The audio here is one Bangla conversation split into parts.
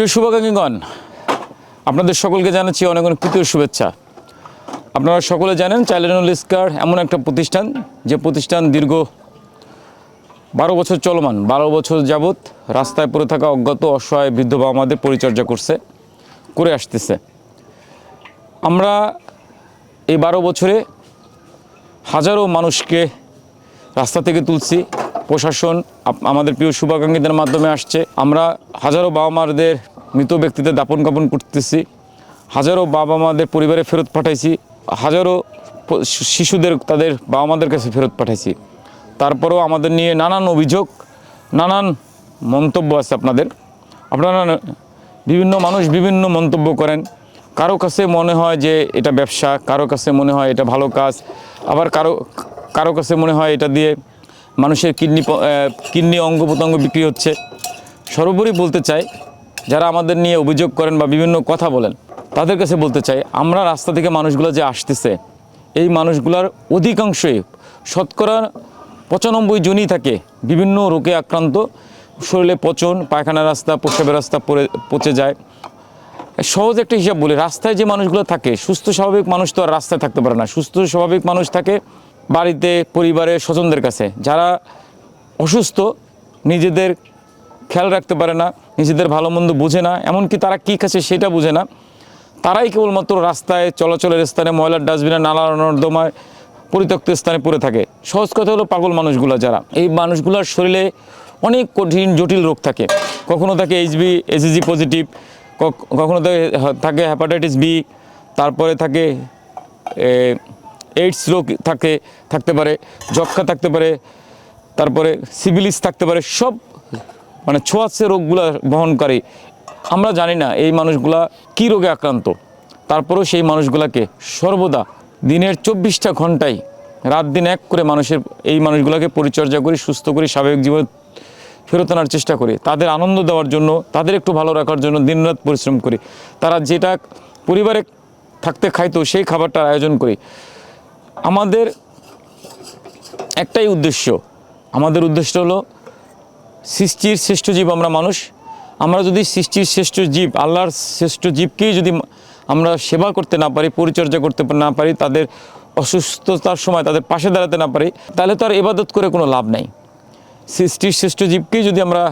প্রিয় শুভাকাঙ্ক্ষীগণ, আপনাদের সকলকে জানাচ্ছি অনেক অনেক প্রীতীয় শুভেচ্ছা। আপনারা সকলে জানেন চাইল্ড ইস্কার এমন একটা প্রতিষ্ঠান, যে প্রতিষ্ঠান দীর্ঘ বারো বছর চলমান, বারো বছর যাবৎ রাস্তায় পড়ে থাকা অজ্ঞাত, অসহায় বৃদ্ধ বাবা মাদের পরিচর্যা করছে, করে আসতেছে। আমরা এই বারো বছরে হাজারো মানুষকে রাস্তা থেকে তুলছি, প্রশাসন আমাদের প্রিয় শুভাকাঙ্ক্ষীদের মাধ্যমে আসছে। আমরা হাজারো বাবা মাদের মৃত ব্যক্তিদের দাপন কাপন করতেছি। হাজারো বাবা মাদের পরিবারে ফেরত পাঠাইছি। হাজারো শিশুদের তাদের বাবা মাদের কাছে ফেরত পাঠাইছি। তারপরেও আমাদের নিয়ে নানান অভিযোগ, নানান মন্তব্য আছে আপনাদের। আপনারা বিভিন্ন মানুষ বিভিন্ন মন্তব্য করেন। কারও কাছে মনে হয় যে এটা ব্যবসা, কারও কাছে মনে হয় এটা ভালো কাজ, আবার কারও কারও কাছে মনে হয় এটা দিয়ে মানুষের কিডনি কিডনি অঙ্গ প্রত্যঙ্গ বিক্রি হচ্ছে। সর্বোপরি বলতে চাই যারা আমাদের নিয়ে অভিযোগ করেন বা বিভিন্ন কথা বলেন, তাদের কাছে বলতে চাই, আমরা রাস্তা থেকে মানুষগুলো যে আসতেছে, এই মানুষগুলোর অধিকাংশই শতকরা পঁচানব্বই জনই থাকে বিভিন্ন রোগে আক্রান্ত, শরীরে পচন পায়খানা রাস্তা, প্রস্রাবের রাস্তা পড়ে, পচে যায়। সহজ একটা হিসাব বলি, রাস্তায় যে মানুষগুলো থাকে, সুস্থ স্বাভাবিক মানুষ তো আর রাস্তায় থাকতে পারে না। সুস্থ স্বাভাবিক মানুষ থাকে বাড়িতে পরিবারে স্বজনদের কাছে, যারা অসুস্থ, নিজেদের খেয়াল রাখতে পারে না, নিজেদের ভালো মন্দ বুঝে না, এমনকি তারা কী খাচ্ছে সেটা বুঝে না। তারাই কেবলমাত্র রাস্তায়, চলাচলের স্থানে, ময়লার ডাস্টবিনে, নালা নর্দমায় পরিত্যক্ত স্থানে পড়ে থাকে। সহজ কথা হলো পাগল মানুষগুলো যারা। এই মানুষগুলোর শরীরে অনেক কঠিন, জটিল রোগ থাকে। কখনো থাকে এইচবি এসিজি পজিটিভ কখনো থাকে থাকে হ্যাপাটাইটিস বি তারপরে থাকে এইডস রোগ থাকে, থাকতে পারে যক্ষা থাকতে পারে, তারপরে সিভিলিস থাকতে পারে, সব মানে ছোঁয়াচ্ছে রোগগুলো বহনকারী। আমরা জানি না এই মানুষগুলা কী রোগে আক্রান্ত। তারপরেও সেই মানুষগুলাকে সর্বদা দিনের চব্বিশটা ঘন্টায় রাত দিন এক করে মানুষের, এই মানুষগুলোকে পরিচর্যা করি, সুস্থ করি, স্বাভাবিক জীবন ফেরত আনার চেষ্টা করি। তাদের আনন্দ দেওয়ার জন্য, তাদের একটু ভালো রাখার জন্য দিনরাত পরিশ্রম করি। তারা যেটা পরিবারে থাকতে খাইতো, সেই খাবারটার আয়োজন করি। আমাদের একটাই উদ্দেশ্য, আমাদের উদ্দেশ্য হলো সৃষ্টির শ্রেষ্ঠ জীব আমরা মানুষ। আমরা যদি সৃষ্টির শ্রেষ্ঠ জীব, আল্লাহর শ্রেষ্ঠ জীবকেই যদি আমরা সেবা করতে না পারি, পরিচর্যা করতে না পারি, তাদের অসুস্থতার সময় তাদের পাশে দাঁড়াতে না পারি, তাহলে তো আর এবাদত করে কোনো লাভ নাই। সৃষ্টির শ্রেষ্ঠ জীবকেই যদি আমরা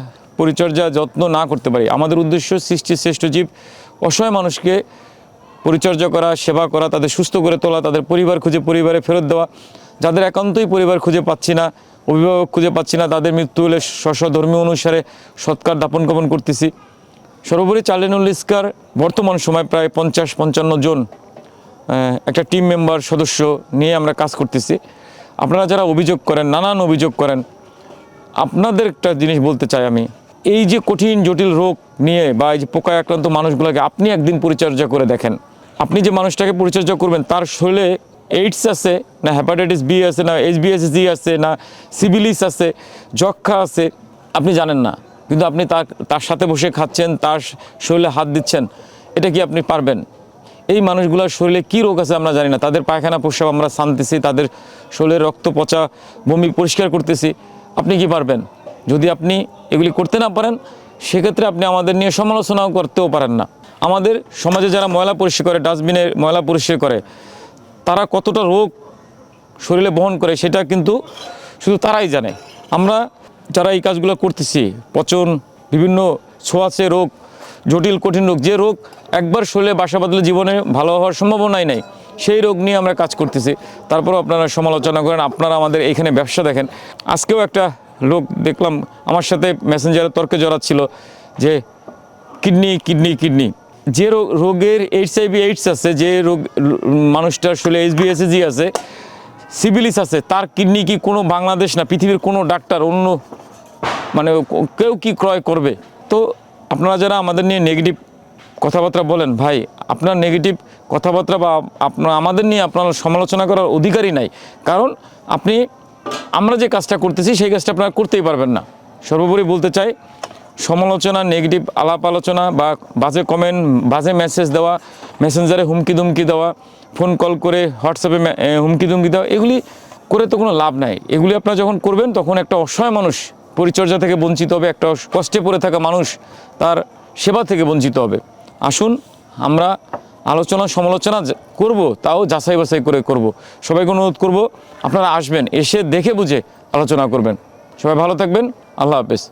পরিচর্যা, যত্ন না করতে পারি, আমাদের উদ্দেশ্য সৃষ্টির শ্রেষ্ঠ জীব, অসহায় মানুষকে পরিচর্যা করা, সেবা করা, তাদের সুস্থ করে তোলা, তাদের পরিবার খুঁজে পরিবারে ফেরত দেওয়া, যাদের একান্তই পরিবার খুঁজে পাচ্ছি না অভিভাবক খুঁজে পাচ্ছি না, তাদের মৃত্যু হলে স্ব ধর্মীয় অনুসারে সৎকার দাপন কাপন করতেছি। সর্বোপরি চার্লেনুল ইস্কার, বর্তমান সময় প্রায় পঞ্চাশ পঞ্চান্ন জন একটা টিম মেম্বার সদস্য নিয়ে আমরা কাজ করতেছি। আপনারা যারা অভিযোগ করেন, নানান অভিযোগ করেন, আপনাদের একটা জিনিস বলতে চাই আমি। এই যে কঠিন, জটিল রোগ নিয়ে বা এই যে পোকায় আক্রান্ত মানুষগুলোকে আপনি একদিন পরিচর্যা করে দেখেন। আপনি যে মানুষটাকে পরিচর্যা করবেন, তার শরীরে এইডস আছে, না হ্যাপাটাইটিস বি আছে, না এইচ বি জি আছে, না সিভিলিস আছে যক্ষা আছে, আপনি জানেন না। কিন্তু আপনি তার তার সাথে বসে খাচ্ছেন, তার শরীরে হাত দিচ্ছেন, এটা কি আপনি পারবেন? এই মানুষগুলোর শরীরে কী রোগ আছে আমরা জানি না। তাদের পায়খানা প্রস্রাব আমরা শানতেছি তাদের শরীরে রক্ত পচা বমি পরিষ্কার করতেছি, আপনি কি পারবেন? যদি আপনি এগুলি করতে না পারেন, সেক্ষেত্রে আপনি আমাদের নিয়ে সমালোচনাও করতেও পারেন না। আমাদের সমাজে যারা ময়লা পরিষ্কার করে, ডাস্টবিনে ময়লা পরিষ্কার করে তারা কতটা রোগ শরীরে বহন করে সেটা কিন্তু শুধু তারাই জানে। আমরা যারা এই কাজগুলো করতেছি, পচন, বিভিন্ন ছোঁয়াচে রোগ, জটিল, কঠিন রোগ, যে রোগ একবার শরীরে বাসা বাঁধলে জীবনে ভালো হওয়ার সম্ভাবনাই নাই, সেই রোগ নিয়ে আমরা কাজ করতেছি। তারপরও আপনারা সমালোচনা করেন, আপনারা আমাদের এইখানে ব্যবসা দেখেন। আজকেও একটা লোক দেখলাম, আমার সাথে মেসেঞ্জারে তর্কে জড়াচ্ছিল যে, কিডনি কিডনি কিডনি। যে রোগ- রোগের এইচ আইভি এইডস আছে, যে রোগ, মানুষটা মানুষটার শরীরে এইচবিএসজি আছে, সিভিলিস আছে, তার কিডনি কি কোনো বাংলাদেশ না, পৃথিবীর কোনো ডাক্তার, অন্য মানে কেউ কি ক্রয় করবে? তো আপনারা যারা আমাদের নিয়ে নেগেটিভ কথাবার্তা বলেন, ভাই, আপনার নেগেটিভ কথাবার্তা বা আপনার, আমাদের নিয়ে আপনার সমালোচনা করার অধিকারই নাই। কারণ আপনি, আমরা যে কাজটা করতেছি, সেই কাজটা আপনারা করতেই পারবেন না। সর্বোপরি বলতে চাই সমালোচনা নেগেটিভ আলাপ আলোচনা বা বাজে কমেন্ট বাজে মেসেজ দেওয়া মেসেঞ্জারে হুমকি দুমকি দেওয়া ফোন কল করে হোয়াটসঅ্যাপে হুমকি দুমকি দেওয়া, এগুলি করে তো কোনো লাভ নাই। এগুলি আপনারা যখন করবেন, তখন একটা অসহায় মানুষ, পরিচর্যা থেকে বঞ্চিত হবে, একটা কষ্টে পড়ে থাকা মানুষ তার সেবা থেকে বঞ্চিত হবে। আসুন, আমরা আলোচনা, সমালোচনা করব, তাও যাচাই বাছাই করে করব। সবাইকে অনুরোধ করব, আপনারা আসবেন, এসে দেখে বুঝে আলোচনা করবেন। সবাই ভালো থাকবেন, আল্লাহ হাফেজ।